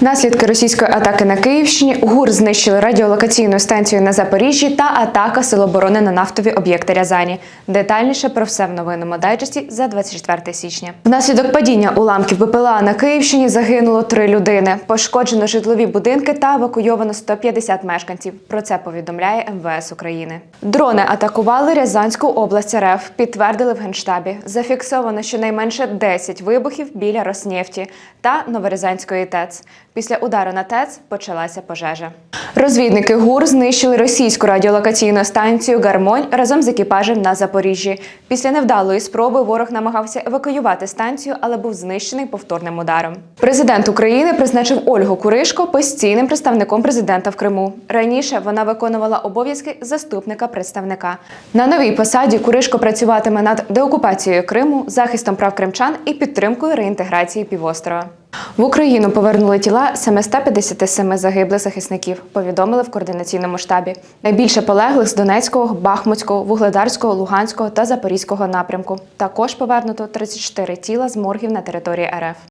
Наслідки російської атаки на Київщині ГУР знищили радіолокаційну станцію на Запоріжжі та атака Сил оборони на нафтові об'єкти Рязані. Детальніше про все в новинному дайджесті за 24 січня. Внаслідок падіння уламків БПЛА на Київщині загинуло три людини. Пошкоджено житлові будинки та евакуйовано 150 мешканців. Про це повідомляє МВС України. Дрони атакували Рязанську область РФ. Підтвердили в генштабі. Зафіксовано щонайменше 10 вибухів біля Роснефті та Новорязанської ТЕЦ. Після удару на ТЕЦ почалася пожежа. Розвідники ГУР знищили російську радіолокаційну станцію Гармонь разом з екіпажем на Запоріжжі. Після невдалої спроби ворог намагався евакуювати станцію, але був знищений повторним ударом. Президент України призначив Ольгу Куришко постійним представником президента в Криму. Раніше вона виконувала обов'язки заступника представника. На новій посаді Куришко працюватиме над деокупацією Криму, захистом прав кримчан і підтримкою реінтеграції півострова. В Україну повернули тіла 757 загиблих захисників, повідомили в координаційному штабі. Найбільше полеглих з Донецького, Бахмутського, Вугледарського, Луганського та Запорізького напрямку. Також повернуто 34 тіла з моргів на території РФ.